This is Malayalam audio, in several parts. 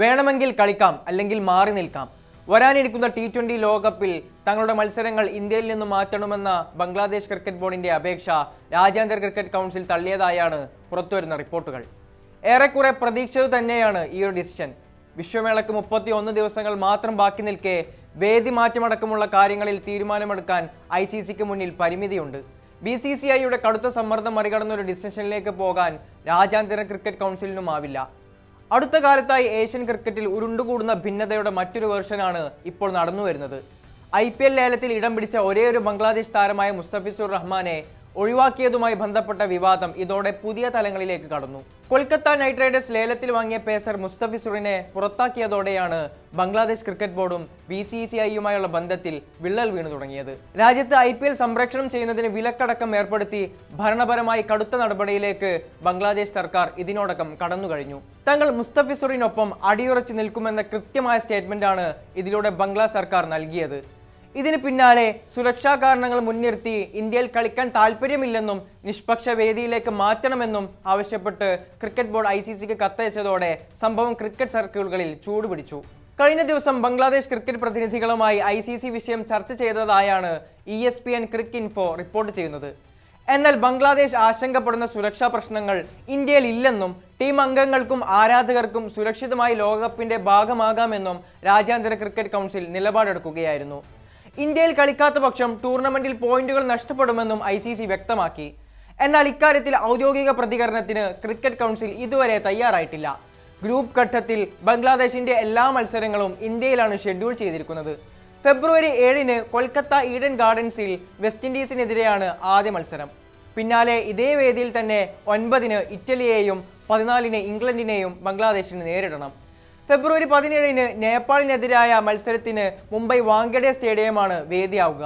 വേണമെങ്കിൽ കളിക്കാം അല്ലെങ്കിൽ മാറി നിൽക്കാം. വരാനിരിക്കുന്ന ടി ട്വന്റി ലോകകപ്പിൽ തങ്ങളുടെ മത്സരങ്ങൾ ഇന്ത്യയിൽ നിന്ന് മാറ്റണമെന്ന ബംഗ്ലാദേശ് ക്രിക്കറ്റ് ബോർഡിന്റെ അപേക്ഷ രാജ്യാന്തര ക്രിക്കറ്റ് കൗൺസിൽ തള്ളിയതായാണ് പുറത്തുവരുന്ന റിപ്പോർട്ടുകൾ. ഏറെക്കുറെ പ്രതീക്ഷിച്ചത് തന്നെയാണ് ഈ ഒരു ഡിസിഷൻ. വിശ്വമേളയ്ക്ക് മുപ്പത്തി ഒന്ന് ദിവസങ്ങൾ മാത്രം ബാക്കി നിൽക്കെ വേദി മാറ്റമടക്കമുള്ള കാര്യങ്ങളിൽ തീരുമാനമെടുക്കാൻ ഐ സി സിക്ക് മുന്നിൽ പരിമിതിയുണ്ട്. ബി സി സി ഐയുടെ കടുത്ത സമ്മർദ്ദം മറികടന്നൊരു ഡിസിഷനിലേക്ക് പോകാൻ രാജ്യാന്തര ക്രിക്കറ്റ് കൗൺസിലിനുമാവില്ല. അടുത്ത കാലത്തായി ഏഷ്യൻ ക്രിക്കറ്റിൽ ഉരുണ്ടുകൂടുന്ന ഭിന്നതയുടെ മറ്റൊരു വേർഷനാണ് ഇപ്പോൾ നടന്നു വരുന്നത് ഐ പി എൽ ലേലത്തിൽ ഇടം പിടിച്ച ഒരേ ഒരു ബംഗ്ലാദേശ് താരമായ മുസ്തഫിസുർ റഹ്മാനെ ഒഴിവാക്കിയതുമായി ബന്ധപ്പെട്ട വിവാദം ഇതോടെ പുതിയ തലങ്ങളിലേക്ക് കടന്നു. കൊൽക്കത്ത നൈറ്റ് റൈഡേഴ്സ് ലേലത്തിൽ വാങ്ങിയ പേസർ മുസ്തഫിസുറിനെ പുറത്താക്കിയതോടെയാണ് ബംഗ്ലാദേശ് ക്രിക്കറ്റ് ബോർഡും ബി സി സി ഐയുമായുള്ള ബന്ധത്തിൽ വിള്ളൽ വീണു തുടങ്ങിയത്. രാജ്യത്ത് ഐ പി എൽ സംരക്ഷണം ചെയ്യുന്നതിന് വിലക്കടക്കം ഏർപ്പെടുത്തി ഭരണപരമായി കടുത്ത നടപടിയിലേക്ക് ബംഗ്ലാദേശ് സർക്കാർ ഇതിനോടകം കടന്നു കഴിഞ്ഞു. തങ്ങൾ മുസ്തഫിസുറിനൊപ്പം അടിയുറച്ചു നിൽക്കുമെന്ന കൃത്യമായ സ്റ്റേറ്റ്മെന്റാണ് ഇതിലൂടെ ബംഗ്ലാ സർക്കാർ നൽകിയത്. ഇതിന് പിന്നാലെ സുരക്ഷാ കാരണങ്ങൾ മുൻനിർത്തി ഇന്ത്യയിൽ കളിക്കാൻ താല്പര്യമില്ലെന്നും നിഷ്പക്ഷ വേദിയിലേക്ക് മാറ്റണമെന്നും ആവശ്യപ്പെട്ട് ക്രിക്കറ്റ് ബോർഡ് ഐ സി സിക്ക് കത്തയച്ചതോടെ സംഭവം ക്രിക്കറ്റ് സർക്കിളുകളിൽ ചൂടുപിടിച്ചു. കഴിഞ്ഞ ദിവസം ബംഗ്ലാദേശ് ക്രിക്കറ്റ് പ്രതിനിധികളുമായി ഐ സി സി വിഷയം ചർച്ച ചെയ്തതായാണ് E S P N Cricinfo report ചെയ്യുന്നത്. എന്നാൽ ബംഗ്ലാദേശ് ആശങ്കപ്പെടുന്ന സുരക്ഷാ പ്രശ്നങ്ങൾ ഇന്ത്യയിൽ ഇല്ലെന്നും ടീം അംഗങ്ങൾക്കും ആരാധകർക്കും സുരക്ഷിതമായി ലോകകപ്പിന്റെ ഭാഗമാകാമെന്നും രാജ്യാന്തര ക്രിക്കറ്റ് കൗൺസിൽ നിലപാടെടുക്കുകയായിരുന്നു. ഇന്ത്യയിൽ കളിക്കാത്ത പക്ഷം ടൂർണമെന്റിൽ പോയിന്റുകൾ നഷ്ടപ്പെടുമെന്നും ഐ സി സി വ്യക്തമാക്കി. എന്നാൽ ഇക്കാര്യത്തിൽ ഔദ്യോഗിക പ്രതികരണത്തിന് ക്രിക്കറ്റ് കൗൺസിൽ ഇതുവരെ തയ്യാറായിട്ടില്ല. ഗ്രൂപ്പ് ഘട്ടത്തിൽ ബംഗ്ലാദേശിന്റെ എല്ലാ മത്സരങ്ങളും ഇന്ത്യയിലാണ് ഷെഡ്യൂൾ ചെയ്തിരിക്കുന്നത്. ഫെബ്രുവരി ഏഴിന് കൊൽക്കത്ത ഈഡൻ ഗാർഡൻസിൽ വെസ്റ്റ് ഇൻഡീസിനെതിരെയാണ് ആദ്യ മത്സരം. പിന്നാലെ ഇതേ വേദിയിൽ തന്നെ ഒൻപതിന് ഇറ്റലിയെയും പതിനാലിന് ഇംഗ്ലണ്ടിനെയും ബംഗ്ലാദേശിന് നേരിടണം. ഫെബ്രുവരി പതിനേഴിന് നേപ്പാളിനെതിരായ മത്സരത്തിന് മുംബൈ വാങ്കഡെ സ്റ്റേഡിയമാണ് വേദിയാവുക.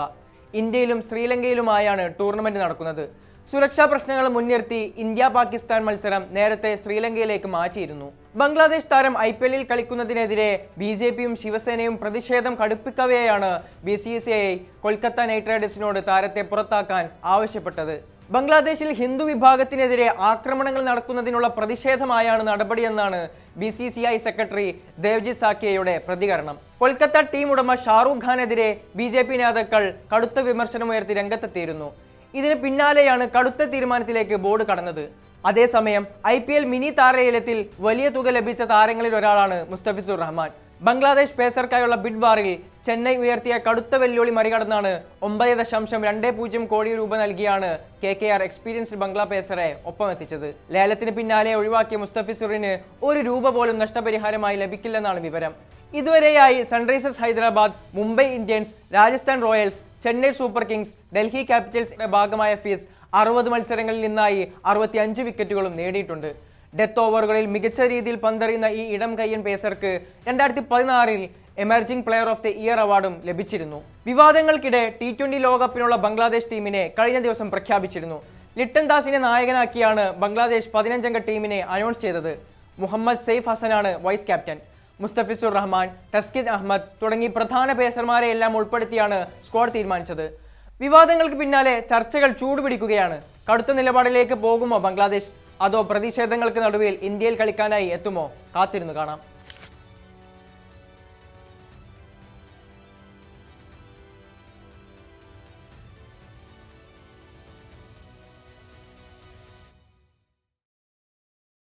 ഇന്ത്യയിലും ശ്രീലങ്കയിലുമായാണ് ടൂർണമെന്റ് നടക്കുന്നത്. സുരക്ഷാ പ്രശ്നങ്ങൾ മുൻനിർത്തി ഇന്ത്യ പാകിസ്ഥാൻ മത്സരം നേരത്തെ ശ്രീലങ്കയിലേക്ക് മാറ്റിയിരുന്നു. ബംഗ്ലാദേശ് താരം ഐ പി എല്ലിൽ കളിക്കുന്നതിനെതിരെ ബി ജെ പിയും ശിവസേനയും പ്രതിഷേധം കടുപ്പിക്കവെയാണ് B C C I Kolkata knight റൈഡേഴ്സിനോട് താരത്തെ പുറത്താക്കാൻ ആവശ്യപ്പെട്ടത്. ബംഗ്ലാദേശിൽ ഹിന്ദു വിഭാഗത്തിനെതിരെ ആക്രമണങ്ങൾ നടക്കുന്നതിനുള്ള പ്രതിഷേധമായാണ് നടപടിയെന്നാണ് B C C I secretary Devajit സാക്കിയയുടെ പ്രതികരണം. കൊൽക്കത്ത ടീം ഉടമ ഷാറൂഖ് ഖാനെതിരെ ബി ജെ പി നേതാക്കൾ കടുത്ത വിമർശനമുയർത്തി രംഗത്തെത്തിയിരുന്നു. ഇതിന് പിന്നാലെയാണ് കടുത്ത തീരുമാനത്തിലേക്ക് ബോർഡ് കടന്നത്. അതേസമയം ഐ പി എൽ മിനി താരയിലത്തിൽ വലിയ തുക ലഭിച്ച താരങ്ങളിൽ ഒരാളാണ് മുസ്തഫിസുർ റഹ്മാൻ. ബംഗ്ലാദേശ് പേസർക്കായുള്ള ബിഡ് വാറിൽ ചെന്നൈ ഉയർത്തിയ കടുത്ത വെല്ലുവിളി മറികടന്നാണ് ഒമ്പത് ദശാംശം രണ്ട് പൂജ്യം കോടി രൂപ നൽകിയാണ് K K R experienced Bangla പേസറെ ഒപ്പമെത്തിച്ചത് ലേലത്തിന് പിന്നാലെ ഒഴിവാക്കിയ മുസ്തഫിസുറിന് ഒരു രൂപ പോലും നഷ്ടപരിഹാരമായി ലഭിക്കില്ലെന്നാണ് വിവരം. ഇതുവരെയായി Sunrisers Hyderabad Mumbai Indians Rajasthan Royals Chennai Super Kings Delhi ക്യാപിറ്റൽസിന്റെ ഭാഗമായ ഫീസ് അറുപത് മത്സരങ്ങളിൽ നിന്നായി അറുപത്തി അഞ്ച് വിക്കറ്റുകളും നേടിയിട്ടുണ്ട്. ഡെത്ത് ഓവറുകളിൽ മികച്ച രീതിയിൽ പന്തെറിയുന്ന ഈ ഇടം കയ്യൻ പേസർക്ക് രണ്ടായിരത്തി പതിനാറിൽ emerging player of the year അവാർഡും ലഭിച്ചിരുന്നു. വിവാദങ്ങൾക്കിടെ ടി ട്വന്റി ലോകകപ്പിനുള്ള ബംഗ്ലാദേശ് ടീമിനെ കഴിഞ്ഞ ദിവസം പ്രഖ്യാപിച്ചിരുന്നു. ലിട്ടൻ ദാസിനെ നായകനാക്കിയാണ് ബംഗ്ലാദേശ് പതിനഞ്ചംഗ ടീമിനെ അനൗൺസ് ചെയ്തത്. മുഹമ്മദ് സെയ്ഫ് ഹസനാണ് വൈസ് ക്യാപ്റ്റൻ മുസ്തഫിസുർ റഹ്മാൻ ടസ്കിദ് അഹമ്മദ് തുടങ്ങി പ്രധാന പേസർമാരെ എല്ലാം ഉൾപ്പെടുത്തിയാണ് സ്ക്വാഡ് തീരുമാനിച്ചത്. വിവാദങ്ങൾക്ക് പിന്നാലെ ചർച്ചകൾ ചൂടുപിടിക്കുകയാണ്. കടുത്ത നിലപാടിലേക്ക് പോകുമോ ബംഗ്ലാദേശ്? അതോ പ്രതിഷേധങ്ങൾക്ക് നടുവിൽ ഇന്ത്യയിൽ കളിക്കാനായി എത്തുമോ? കാത്തിരുന്നു കാണാം.